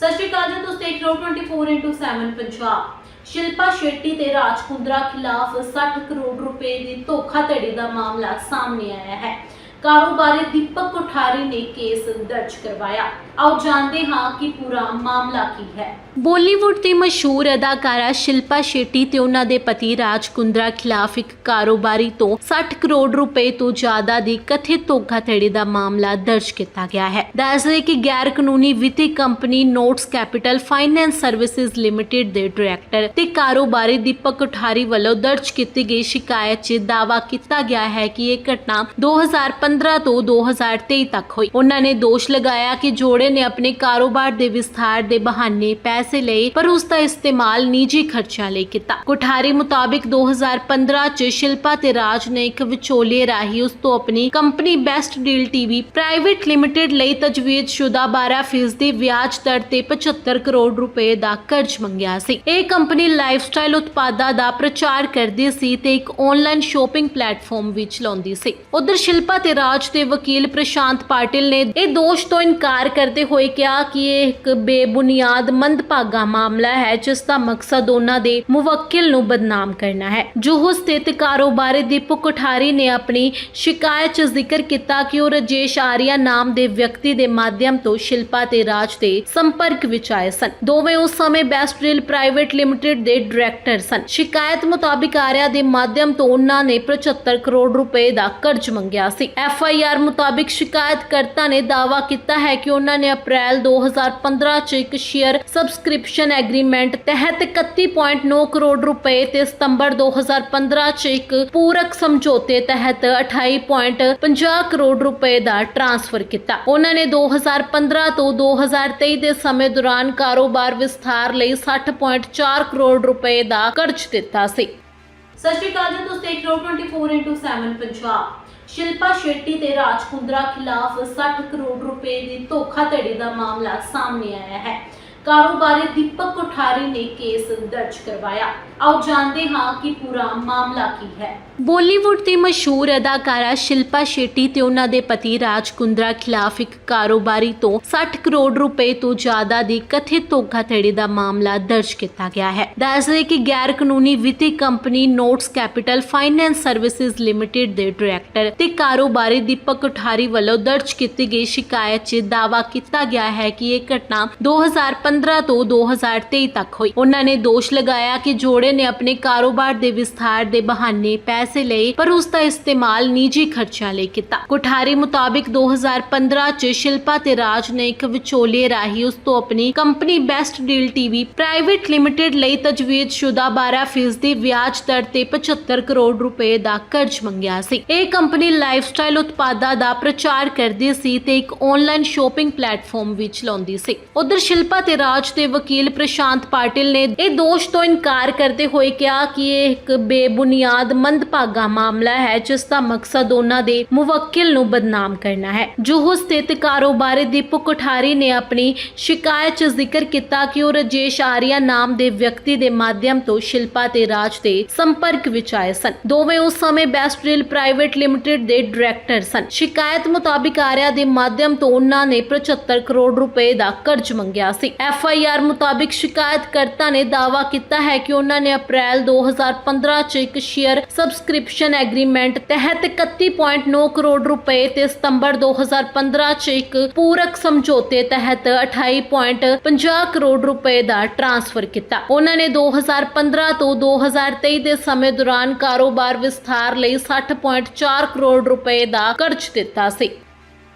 ਸਤਿ ਸ਼੍ਰੀ ਅਕਾਲ ਜੀ, ਤੁਸੀਂ ਦੇਖ ਰਹੇ ਹੋ 24/7 ਪੰਜਾਬ। ਸ਼ਿਲਪਾ ਸ਼ੈੱਟੀ ਤੇ ਰਾਜ ਕੁੰਦਰਾ ਖਿਲਾਫ 60 ਕਰੋੜ ਰੁਪਏ ਦੀ ਧੋਖਾਧੜੀ ਦਾ ਮਾਮਲਾ ਸਾਹਮਣੇ ਆਇਆ ਹੈ। ਕਾਰੋਬਾਰੀ ਦੀਪਕ ਕੋਠਾਰੀ ਨੇ ਕੇਸ ਦਰਜ ਕਰਵਾਇਆ। ਆਓ ਜਾਣਦੇ ਹਾਂ ਕਿ ਪੂਰਾ ਮਾਮਲਾ ਕੀ ਹੈ। ਬਾਲੀਵੁੱਡ ਦੀ ਮਸ਼ਹੂਰ ਅਦਾਕਾਰਾ ਸ਼ਿਲਪਾ ਸ਼ੈੱਟੀ ਤੇ ਉਹਨਾਂ ਦੇ ਪਤੀ ਰਾਜ ਕੁੰਦਰਾ ਖਿਲਾਫ ਇੱਕ ਕਾਰੋਬਾਰੀ ਤੋਂ 60 ਕਰੋੜ ਰੁਪਏ ਤੋਂ ਜ਼ਿਆਦਾ ਦੀ ਕਥਿਤ ਧੋਖਾਧੜੀ ਦਾ ਮਾਮਲਾ ਦਰਜ ਕੀਤਾ ਗਿਆ ਹੈ। ਦੱਸਦੇ ਕਿ ਗੈਰ ਕਾਨੂੰਨੀ ਵਿੱਤੀ company Notes Capital Finance Services Limited ਦੇ ਡਾਇਰੈਕਟਰ ਤੇ ਕਾਰੋਬਾਰੀ ਦੀਪਕ ਕੋਠਾਰੀ ਵੱਲੋਂ ਦਰਜ ਕੀਤੀ ਗਈ ਸ਼ਿਕਾਇਤ 'ਚ ਦਾਅਵਾ ਕੀਤਾ ਗਿਆ ਹੈ ਕਿ ਇਹ ਘਟਨਾ 2015 ਤੋਂ 2023 ਤੱਕ ਹੋਈ। ਉਹਨਾਂ ਨੇ ਦੋਸ਼ ਲਗਾਇਆ ਕਿ ਜੋੜੇ ਨੇ ਆਪਣੇ ਕਾਰੋਬਾਰ ਦੇ ਵਿਸਥਾਰ ਦੇ ਬਹਾਨੇ ਪੈਸੇ ਲਏ, ਪਰ ਉਸ ਦਾ ਇਸਤੇਮਾਲ ਨਿੱਜੀ ਖਰਚਿਆਂ ਲਈ ਕੀਤਾ। ਕੋਠਾਰੀ ਮੁਤਾਬਿਕ 2015 ਚ ਸ਼ਿਲਪਾ ਤੇ ਰਾਜ ਨੇ ਇੱਕ ਵਿਚੋਲੀਏ ਰਾਹੀਂ ਉਸ ਤੋਂ ਆਪਣੀ company Best Deal TV Private Limited ਲਈ ਤਜਵੀਜ਼ਸ਼ੁਦਾ 12% ਦੀ ਵਿਆਜ ਦਰ ਤੇ 75 ਕਰੋੜ ਰੁਪਏ ਦਾ ਕਰਜ਼ ਮੰਗਿਆ ਸੀ। ਇਹ ਕੰਪਨੀ ਲਾਈਫਸਟਾਈਲ ਉਤਪਾਦਾਂ ਦਾ ਪ੍ਰਚਾਰ ਕਰਦੀ ਸੀ ਤੇ ਇੱਕ ਆਨਲਾਈਨ ਸ਼ਾਪਿੰਗ ਪਲੇਟਫਾਰਮ ਵੀ ਚਲਾਉਂਦੀ ਸੀ। ਉਧਰ ਸ਼ਿਲਪਾ ਤੇ ਰਾਜ ਦੇ ਵਕੀਲ ਪ੍ਰਸ਼ਾਂਤ ਪਾਟਿਲ ਨੇ ਇਹ ਦੋਸ਼ ਤੋਂ ਇਨਕਾਰ ਕਰਦੇ ਹੋਏ ਕਿਹਾ ਕਿ ਇਹ ਇੱਕ ਬੇਬੁਨਿਆਦ ਮੰਦਭਾਗਾ ਮਾਮਲਾ ਹੈ, ਜਿਸ ਦਾ ਮਕਸਦ ਉਹਨਾਂ ਦੇ ਮੁਵੱਕਿਲ ਨੂੰ ਬਦਨਾਮ ਕਰਨਾ ਹੈ। ਜੋਹੋ ਸਥਿਤ ਕਾਰੋਬਾਰੀ ਦੀਪਕ ਕੋਠਾਰੀ ਨੇ ਆਪਣੀ ਸ਼ਿਕਾਇਤ 'ਚ ਜ਼ਿਕਰ ਕੀਤਾ ਕਿ ਉਹ ਰਜੇਸ਼ ਆਰੀਆ ਨਾਮ ਦੇ ਵਿਅਕਤੀ ਦੇ ਮਾਧਿਅਮ ਤੋਂ ਸ਼ਿਲਪਾ ਤੇ ਰਾਜ ਦੇ ਸੰਪਰਕ ਵਿੱਚ ਆਏ ਸਨ। ਦੋਵੇਂ ਉਸ ਸਮੇਂ ਬੈਸਟ ਰੀਲ ਪ੍ਰਾਈਵੇਟ ਲਿਮਟਿਡ ਦੇ ਡਾਇਰੈਕਟਰ ਸਨ। ਸ਼ਿਕਾਇਤ ਮੁਤਾਬਿਕ ਆਰਿਆ ਦੇ ਮਾਧਿਅਮ ਤੋਂ ਉਹਨਾਂ ਨੇ 75 ਕਰੋੜ ਰੁਪਏ ਦਾ ਕਰਜ਼ ਮੰਗਿਆ ਸੀ। ਐਫ ਆਈ ਆਰ ਮੁਤਾਬਿਕ ਸ਼ਿਕਾਇਤਕਰਤਾ ਨੇ ਦਾਅਵਾ ਕੀਤਾ ਹੈ ਕਿ ਉਹਨਾਂ ਨੇ ਅਪ੍ਰੈਲ 2015 ਚ ਇੱਕ ਸ਼ੇਅਰ ਸਬਸਕ੍ਰਿਪਸ਼ਨ ਐਗਰੀਮੈਂਟ ਤਹਿਤ 31.9 ਕਰੋੜ ਰੁਪਏ ਤੇ ਸਤੰਬਰ 2015 ਚ ਇੱਕ ਪੂਰਕ ਸਮਝੌਤੇ ਤਹਿਤ 28.50 ਕਰੋੜ ਰੁਪਏ ਦਾ ਟ੍ਰਾਂਸਫਰ ਕੀਤਾ। ਉਹਨਾਂ ਨੇ 2015 ਤੋਂ 2023 ਦੇ ਸਮੇਂ ਦੌਰਾਨ ਕਾਰੋਬਾਰ ਵਿਸਥਾਰ ਲਈ 60.4 ਕਰੋੜ ਰੁਪਏ ਦਾ ਕਰਜ਼ ਦਿੱਤਾ ਸੀ। ਸਤਿ ਸ਼੍ਰੀ ਅਕਾਲ ਜੀ, ਤੁਸੀਂ ਦੇਖ ਰਹੇ ਹੋ 24 ਪੰਜਾਬ। ਸ਼ਿਲਪਾ ਸ਼ੈੱਟੀ ਤੇ ਰਾਜ ਕੁੰਦਰਾ ਖਿਲਾਫ 60 ਕਰੋੜ ਰੁਪਏ ਦੀ ਧੋਖਾਧੜੀ ਦਾ ਮਾਮਲਾ ਸਾਹਮਣੇ ਆਇਆ ਹੈ। ਕਾਰੋਬਾਰੀ ਦੀਪਕ ਕੋਠਾਰੀ ਨੇ ਕੇਸ ਦਰਜ ਕਰਵਾਇਆ। ਆਓ ਜਾਣਦੇ ਹਾਂ ਕਿ ਪੂਰਾ ਮਾਮਲਾ ਕੀ ਹੈ। ਬਾਲੀਵੁੱਡ ਦੀ ਮਸ਼ਹੂਰ ਅਦਾਕਾਰਾ ਸ਼ਿਲਪਾ ਸ਼ੈੱਟੀ ਤੇ ਉਹਨਾਂ ਦੇ ਪਤੀ ਰਾਜ ਕੁੰਦਰਾ ਖਿਲਾਫ ਇੱਕ ਕਾਰੋਬਾਰੀ ਤੋਂ 60 ਕਰੋੜ ਰੁਪਏ ਤੋਂ ਜ਼ਿਆਦਾ ਦੀ ਕਥਿਤ ਧੋਖਾਧੜੀ ਦਾ ਮਾਮਲਾ ਦਰਜ ਕੀਤਾ ਗਿਆ ਹੈ। ਦੱਸਦੇ ਕਿ ਗੈਰ ਕਾਨੂੰਨੀ ਵਿੱਤੀ company Notes Capital Finance Services Limited ਦੇ ਡਾਇਰੈਕਟਰ ਤੇ ਕਾਰੋਬਾਰੀ ਦੀਪਕ ਕੋਠਾਰੀ ਵੱਲੋਂ ਦਰਜ ਕੀਤੀ ਗਈ ਸ਼ਿਕਾਇਤ 'ਚ ਦਾਅਵਾ ਕੀਤਾ ਗਿਆ ਹੈ ਕਿ ਇਹ ਘਟਨਾ 2015 ਤੋਂ 2023 ਤੱਕ ਹੋਈ। ਉਹਨਾਂ ਨੇ ਦੋਸ਼ ਲਗਾਇਆ ਕਿ ਜੋੜੇ ਨੇ ਆਪਣੇ ਕਾਰੋਬਾਰ ਦੇ ਵਿਸਥਾਰ ਦੇ ਬਹਾਨੇ ਪੈਸੇ ਲਏ, ਪਰ ਉਸ ਦਾ ਇਸਤੇਮਾਲ ਨਿੱਜੀ ਖਰਚਿਆਂ ਲਈ ਕੀਤਾ। ਕੋਠਾਰੀ ਮੁਤਾਬਿਕ 2015 ਚ ਸ਼ਿਲਪਾ ਤੇ ਰਾਜ ਨੇ ਇੱਕ ਵਿਚੋਲੀਏ ਰਾਹੀਂ ਉਸ ਤੋਂ ਆਪਣੀ company Best Deal TV Private Limited ਲਈ ਤਜਵੀਜ਼ਸ਼ੁਦਾ 12% ਦੀ ਵਿਆਜ ਦਰ ਤੇ 75 ਕਰੋੜ ਰੁਪਏ ਦਾ ਕਰਜ਼ ਮੰਗਿਆ ਸੀ। ਇਹ ਕੰਪਨੀ ਲਾਈਫਸਟਾਈਲ ਉਤਪਾਦਾਂ ਦਾ ਪ੍ਰਚਾਰ ਕਰਦੀ ਸੀ ਤੇ ਇੱਕ ਆਨਲਾਈਨ ਸ਼ੋਪਿੰਗ ਪਲੇਟਫਾਰਮ ਵੀ ਚਲਾਉਂਦੀ ਸੀ। ਉਧਰ ਸ਼ਿਲਪਾ ਤੇ ਰਾਜ ਦੇ ਵਕੀਲ ਪ੍ਰਸ਼ਾਂਤ ਪਾਟਿਲ ਨੇ ਇਹ ਦੋਸ਼ ਤੋਂ ਇਨਕਾਰ ਕਰਦੇ ਹੋਏ ਕਿਹਾ ਕਿ ਇਹ ਇੱਕ ਬੇਬੁਨਿਆਦ ਮੰਦਭਾਗਾ ਮਾਮਲਾ ਹੈ, ਜਿਸ ਦਾ ਮਕਸਦ ਉਹਨਾਂ ਦੇ ਮੁਵੱਕਿਲ ਨੂੰ ਬਦਨਾਮ ਕਰਨਾ ਹੈ। ਜੋਹੋ ਸਥਿਤ ਕਾਰੋਬਾਰੀ ਦੀਪਕ ਕੋਠਾਰੀ ਨੇ ਆਪਣੀ ਸ਼ਿਕਾਇਤ 'ਚ ਜ਼ਿਕਰ ਕੀਤਾ ਕਿ ਉਹ ਰਜੇਸ਼ ਆਰੀਆ ਨਾਮ ਦੇ ਵਿਅਕਤੀ ਦੇ ਮਾਧਿਅਮ ਤੋਂ ਸ਼ਿਲਪਾ ਤੇ ਰਾਜ ਦੇ ਸੰਪਰਕ ਵਿੱਚ ਆਏ ਸਨ। ਦੋਵੇਂ ਉਸ ਸਮੇਂ ਬੈਸਟ ਰੀਲ ਪ੍ਰਾਈਵੇਟ ਲਿਮਟਿਡ ਦੇ ਡਾਇਰੈਕਟਰ ਸਨ। ਸ਼ਿਕਾਇਤ ਮੁਤਾਬਿਕ ਆਰਿਆ ਦੇ ਮਾਧਿਅਮ ਤੋਂ ਉਹਨਾਂ ਨੇ 75 ਕਰੋੜ ਰੁਪਏ ਦਾ ਕਰਜ਼ ਮੰਗਿਆ ਸੀ। ਐਫ ਆਈ ਆਰ ਮੁਤਾਬਿਕ ਸ਼ਿਕਾਇਤਕਰਤਾ ਨੇ ਦਾਅਵਾ ਕੀਤਾ ਹੈ ਕਿ ਉਹਨਾਂ ਨੇ ਅਪ੍ਰੈਲ 2015 ਚ ਇੱਕ ਸ਼ੇਅਰ ਸਬਸਕ੍ਰਿਪਸ਼ਨ ਐਗਰੀਮੈਂਟ ਤਹਿਤ 31.9 ਕਰੋੜ ਰੁਪਏ ਤੇ ਸਤੰਬਰ 2015 ਚ ਇੱਕ ਪੂਰਕ ਸਮਝੌਤੇ ਤਹਿਤ 28.50 ਕਰੋੜ ਰੁਪਏ ਦਾ ਟ੍ਰਾਂਸਫਰ ਕੀਤਾ। ਉਹਨਾਂ ਨੇ 2015 ਤੋਂ 2023 ਦੇ ਸਮੇਂ ਦੌਰਾਨ ਕਾਰੋਬਾਰ ਵਿਸਥਾਰ ਲਈ 60.4 ਕਰੋੜ ਰੁਪਏ ਦਾ ਕਰਜ਼ ਦਿੱਤਾ ਸੀ।